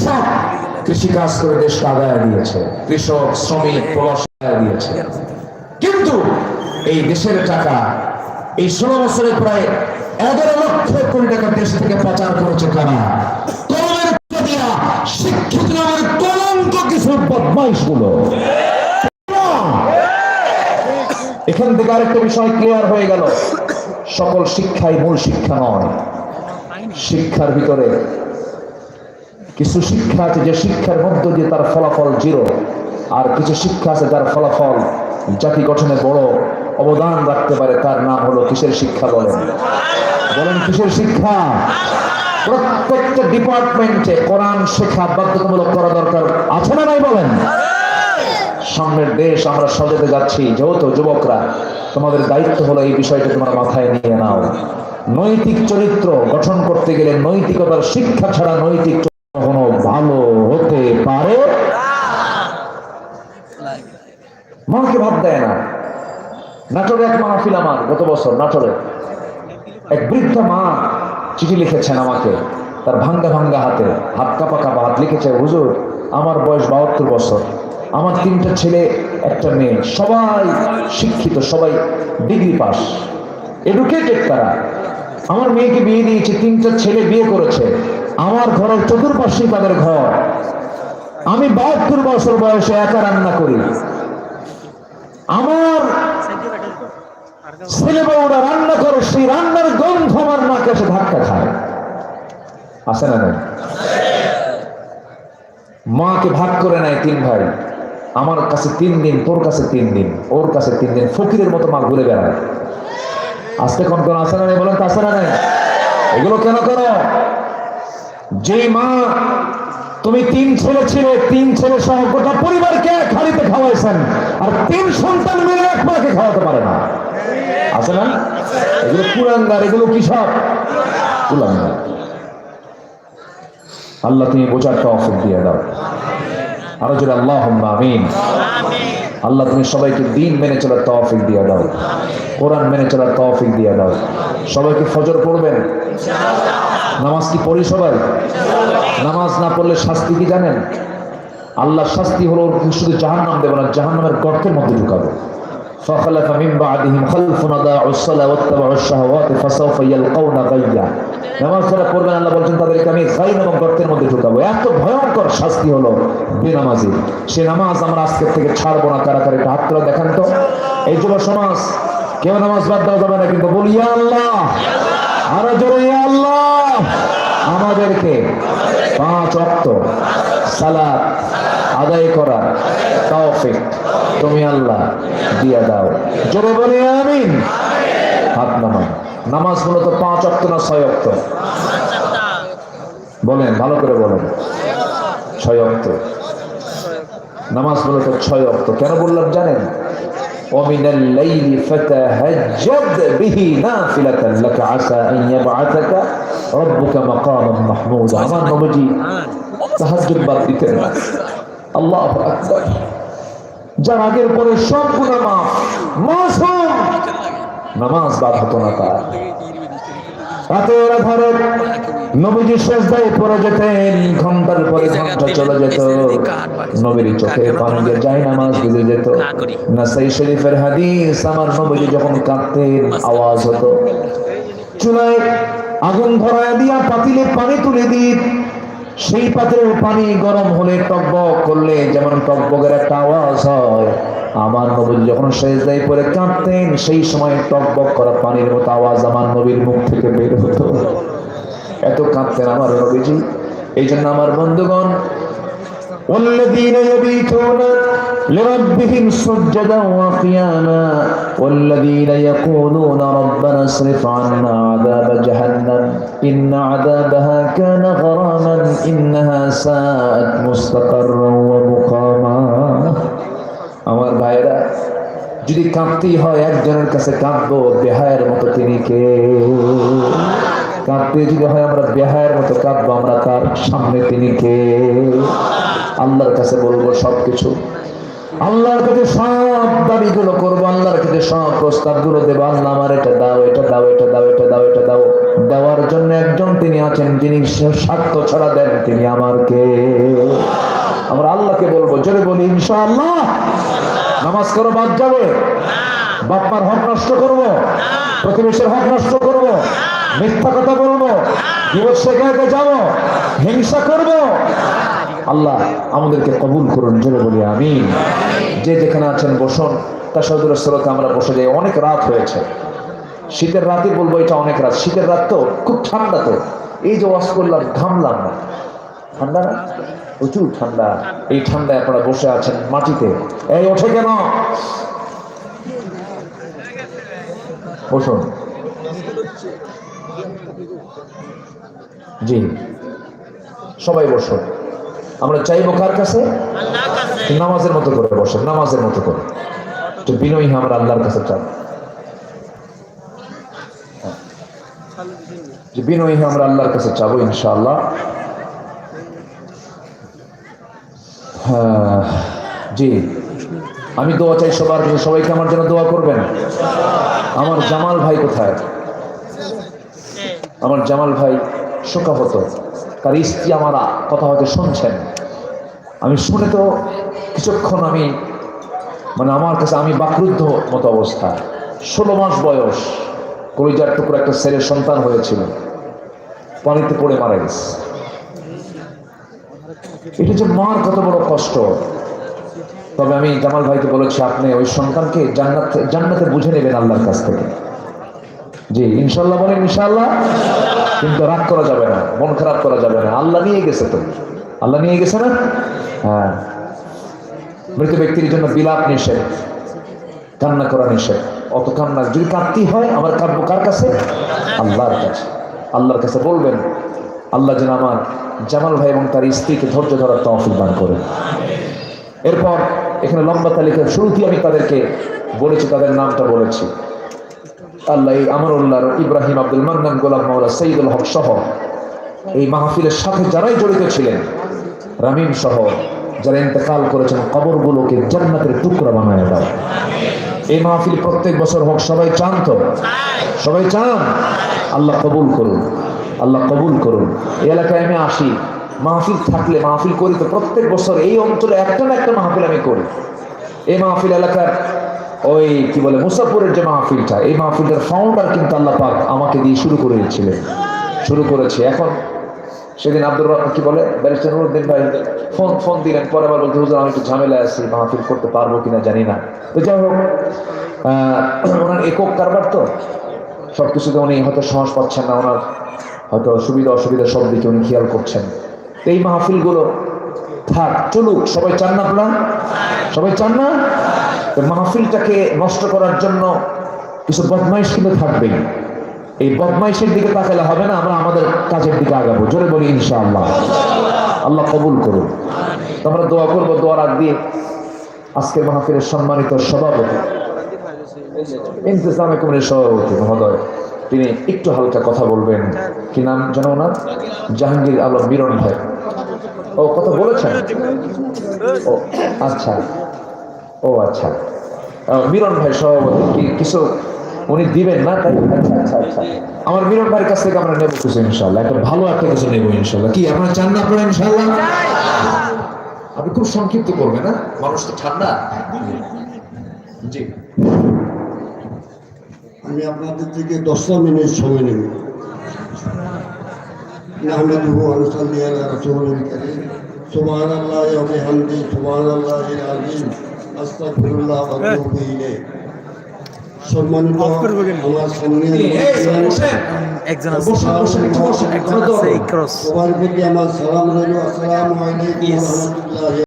কৃষক কৃষি কাজ করে দেশকে আদায় দিয়েছে। কৃষক, শ্রমিক, প্রবাস দিয়েছে। কিন্তু এই দেশের টাকা এই ষোলো বছরে প্রায় এগারো লক্ষ কোটি টাকা দেশ থেকে পাচার করেছে কারা? শিক্ষিত নামের কলঙ্ক কিছু বদমাইশগুলো এখান থেকে আরেকটা বিষয় ক্লিয়ার হয়ে গেল। সকল শিক্ষাই মূল শিক্ষা নয়। শিক্ষার ভিতরে কিছু শিক্ষা আছে যে শিক্ষার মধ্য দিয়ে তার ফলাফল জিরো। আর কিছু শিক্ষা আছে যার ফলাফল জাতি গঠনে বড় অবদান রাখতে পারে, তার নাম হলো কিসের শিক্ষা বলেন? বলেন কিসের শিক্ষা? প্রত্যেকটা ডিপার্টমেন্টে কোরআন শেখা বাধ্যতামূলক করা দরকার, আছে না নাই বলেন? সামনের দেশ আমরা সাজাতে যাচ্ছি যেহেতু যুবকরা, তোমাদের দায়িত্ব হলো এই বিষয়টা তোমার মাথায় নিয়ে নাও। নৈতিক চরিত্র গঠন করতে গেলে নৈতিকতার শিক্ষা ছাড়া নৈতিক কখনো ভালো হতে পারে? মাকে ভাব দেয় না। নাটোরে এক মাহফিল আমার, গত বছর নাটোরে এক বৃদ্ধা মা চিঠি লিখেছেন আমাকে, তার ভাঙ্গা ভাঙ্গা হাতে, হাত কাপা কাপা হাত লিখেছে, হুজুর, আমার বয়স বাহাত্তর বছর। আমার তিনটা ছেলে, একটা মেয়ে। সবাই শিক্ষিত, সবাই ডিগ্রি পাস। এডুকেটেড তারা। আমার মেয়েকে বিয়ে দিয়েছে, তিনটা ছেলে বিয়ে করেছে। আমার ঘরের চতুর্পাশেই তাদের ঘর। আমি বাহাত্তর বছর বয়সে একা রান্না করি। আমার ছেলে বউরা রান্না করে, সেই রান্নার গন্ধ আমার নাকে এসে ধাক্কা খায়। আসে না মাকে ভাগ করে নেয় তিন ভাই। আমার কাছে তিন দিন, তোর কাছে তিন দিন, ওর কাছে তিন দিন, ফকিরের মতো মা ঘুরে বেড়ায়। আজকে কোন কোন আসে না নেই বলেন তো আসে না নাই? এগুলো কেন করো? যে মা, তুমি তিন ছেলে ছিলে, তিন ছেলে সহ গোটা পরিবারকে এক হাড়িতে খাওয়াইছেন। আর তিন সন্তান মিলে এক মাকে খাওয়াতে পারে না। আছে না? এগুলো কুলাঙ্গার, এগুলো কি সব? কুলাঙ্গার। আল্লাহ, তুমি বোঝার তৌফিক দিয়ে দাও। আরও যদি আল্লাহ আমিন। আল্লাহ, তুমি সবাইকে দিন মেনে চলার তৌফিক দিয়ে দাও। কোরআন মেনে চলার তৌফিক দিয়ে দাও। সবাইকে ফজর পড়বেন? নামাজ কি পড়ি সবাই নামাজ না পড়লে শাস্তি কি জানেন আল্লাহর শাস্তি হলো ওর শুধু জাহান নাম দেবে না জাহান নামের গর্তের মধ্যে ঢুকাবে فخلف من بعدهم خلف ضاعوا الصلاة واتبعوا الشهوات فسوف يلقون غيا নামাজ যারা পড়বেন আল্লাহ বলছেন তাদেরকে আমি গাইন এবং গর্তের মধ্যে ঢুকাবো এত ভয়ঙ্কর শাস্তি হলো বেনামাজি সে নামাজ আমরা আজকের থেকে ছাড়বো না কারা কারা হাত তোলা দেখান তো এই যুব সমাজ কেউ নামাজ বাদ দেওয়া যাবে না কিন্তু বলি জোরে বলে আমিন হাত নামান নামাজ মূলত পাঁচ অক্ত না ছয় অক্ত বলেন ভালো করে বলেন ছয় অক্ত নামাজ মূলত ছয় অক্ত কেন বললাম জানেন ومن الليل فتهجد به نافلة لك عسى أن يبعثك ربك مقاما محمودا আমার নবজি তাহাজ্জুদ বাদ দিতেন না আল্লাহু আকবার যার আগের পরে সব গুণা মাফ। মাসুম! নামাজ বাদ হতো না তার। নবীজি যেতেন, ঘণ্টার পরে ঘণ্টা চলে যেত, নবীর চোখে পানি নামাজ ভিজে যেত। নাসাই শরীফের হাদিস, আমার নবীজি যখন কাঁদতেন, আওয়াজ হতো। চুলায় আগুন ধরায় দিয়া পাতিলে পানি তুলে দিই সেই পাত্রের পানি গরম হলে টকবক করলে যেমন টকবকের একটা আওয়াজ হয়। আমার নবী যখন শেষ দায় পরে কাঁদতেন, সেই সময় টকবক করা পানির মতো আওয়াজ আমার নবীর মুখ থেকে বের হতো। এত কাঁদতেন আমার নবীজি। এই জন্য আমার বন্ধুগণ, অন্যদিন لربهم سجدا وقياما والذين يقولون ربنا اصرف عنا عذاب جهنم إن عذابها كان غراما إنها ساءت مستقرا ومقاما আমার ভাইরা যদি কাঁদতেই হয় একজনের কাছে কাঁদবো বেহায়ের মতো তিনি কে কাঁদতে যদি হয় আমরা বেহায়ের মতো কাঁদবো আমরা তার সামনে তিনি কে আল্লাহর কাছে বলবো সবকিছু আল্লাহর কাছে সব দাবিগুলো করব, আল্লাহর কাছে সব প্রস্তাবগুলো দেবো, আল্লাহ আমার এটা দাও এটা দাও এটা দাও এটা দাও এটা দাও। দেওয়ার জন্য একজন তিনি আছেন, যিনি স্বার্থ ছাড়া দেন, তিনি আমার কে? আমরা আল্লাহকে বলব, জোরে বলি, ইনশাআল্লাহ। নামাজ করো, বাদ যাবে। বাপমার হক নষ্ট করব। প্রতিবেশের হক নষ্ট করব। মিথ্যা কথা বলব। দিবস শেখাতে যাব। হিংসা করব। আল্লাহ আমাদেরকে কবুল করুন, জোরে বলি আমি যে যেখানে আছেন, বসুন। তার সদর স্রোতে আমরা বসে যাই। অনেক রাত হয়েছে। শীতের রাতে বলব, এটা অনেক রাত। শীতের রাত তো খুব ঠান্ডা তো। এই যে ওয়াশ করলাম, ঘামলাম না। ঠান্ডা না? প্রচুর ঠান্ডা। এই ঠান্ডায় আপনারা বসে আছেন মাটিতে। এই, ওঠে কেন? বসুন। জি। সবাই বসুন। আমরা চাইব কার কাছে? নামাজের মতো করে বসেন নামাজের মতো করে। একটু বিনয়ী আমরা আল্লাহর কাছে চাই। যে বিনয়ী আমরা আল্লাহর কাছে চাবো ইনশাআল্লাহ। হ্যাঁ, জি। আমি দোয়া চাই সবার কাছে সবাইকে আমার জন্য দোয়া করবেন। আমার জামাল ভাই কোথায়? আমার জামাল ভাই শোকাহত। তার স্ত্রী আমার কথা হয়তো শুনছেন। আমি শুনে তো কিছুক্ষণ আমি মানে আমার কাছে আমি বাকরুদ্ধ মতো অবস্থা। ষোলো মাস বয়স, কলিজার টুকুর একটা ছেলের সন্তান হয়েছিল। পানিতে পড়ে মারা গেছে। এটা যে মার কত বড় কষ্ট। তবে আমি জামাল ভাইকে বলেছি, আপনি ওই সন্তানকে জান্নাত, জান্নাতে বুঝে নেবেন আল্লাহর কাছ থেকে। জি ইনশাল্লাহ বলেন ইনশাল্লাহ কিন্তু রাগ করা যাবে না, মন খারাপ করা যাবে না। আল্লাহ নিয়ে গেছে তো। আল্লাহ নিয়ে গেছে না? হ্যাঁ। মৃত ব্যক্তির জন্য বিলাপ নিষেধ, কান্না করা নিষেধ। অত কান্না, যদি কাঁদতেই হয়, আমার কাঁদবো কার কাছে? আল্লাহর কাছে। আল্লাহর কাছে বলবেন, আল্লাহ যেন আমার জামাল ভাই এবং তার স্ত্রীকে ধৈর্য ধরার তহফিল দান করে এরপর এখানে লম্বা তালিকার শুরুতেই আমি তাদেরকে বলেছি, তাদের নামটা বলেছি। আল্লাহ আমারুল্লাহ ইব্রাহিম আব্দুল মান্নান গোলাম মাওলা সঈদুল হক সহ এই মাহফিলের সাথে যারাই জড়িত ছিলেন রামিম সহ যারা ইন্তেকাল করেছেন কবরগুলোকে জান্নাতের টুকরা বানায় দাও। এই মাহফিল প্রত্যেক বছর হোক, সবাই চান তো? সবাই চান? আল্লাহ কবুল করুন, আল্লাহ কবুল করুন। এই এলাকায় আমি আসি, মাহফিল থাকলে, মাহফিল করি তো প্রত্যেক বছর এই অঞ্চলে একটা না একটা মাহফিল আমি করি। এই মাহফিল এলাকার ওই কি বলে, মুসাফুরের যে মাহফিলটা, এই মাহফিলের ফাউন্ডার কিন্তু আল্লাহ পাক আমাকে দিয়ে শুরু করেছিলেন, শুরু করেছে। এখন সেদিন আব্দুর রহমান কি বলে? ব্যারিস্টার নুরুদ্দিন ভাই ফোন ফোন দিলেন, পরে আবার বলতে হুজুর, আমি একটু ঝামেলায় আছি, মাহফিল করতে পারব কিনা জানি না। তো যাই হোক ওনার একক কারবার তো সব কিছুতে উনি হয়তো সাহস পাচ্ছেন না, ওনার হয়তো সুবিধা অসুবিধা সব দিকে উনি খেয়াল করছেন। এই মাহফিলগুলো থাক, চলুক, সবাই চান না আপনারা? সবাই চান না? মাহফিলটাকে নষ্ট করার জন্য কিছু বদমাইশ কিন্তু থাকবেই। এই বদমাইশের দিকে তাকালে হবে না, আমরা আমাদের কাজের দিকে আগাবো। জোরে বলি ইনশাআল্লাহ। আল্লাহ কবুল করুন তো আমরা দোয়া করব দোয়ার আগ দিয়ে আজকের মাহফিলের সম্মানিত সভাপতি ইন্তজামে কমিটির সভাপতি মহোদয়, তিনি একটু হালকা কথা বলবেন। কি নাম যেন ওনার? জাহাঙ্গীর আলম মিরন ভাই। ও, কথা বলেছেন? ও আচ্ছা। ও আচ্ছা। মিরন ভাই সভাপতি, কি কিছু উনি দিবেন না তাই আচ্ছা আচ্ছা আচ্ছা আমার মিরন ভাইয়ের কাছ থেকে আমরা নেবো কিছু ইনশাল্লাহ একটা ভালো একটা কিছু নেবো ইনশাল্লাহ কি আপনারা চান না আপনারা ইনশাল্লাহ আপনি খুব সংক্ষিপ্ত করবেন না মানুষ তো ঠান্ডা জি আমি আপনাদের থেকে দশটা মিনিট সময় নেব نحمده ونصلي على رسوله الكريم سبحان الله وبحمده سبحان الله العظيم استغفر الله واتوب اليه সম্মানিত আমার সামনে একজন আছে। বসুন বসুন একটু বসুন। একজন আছে ইক্রস সবার প্রতি আমার সালাম রইল। আসসালামু আলাইকুম ওয়া রাহমাতুল্লাহি।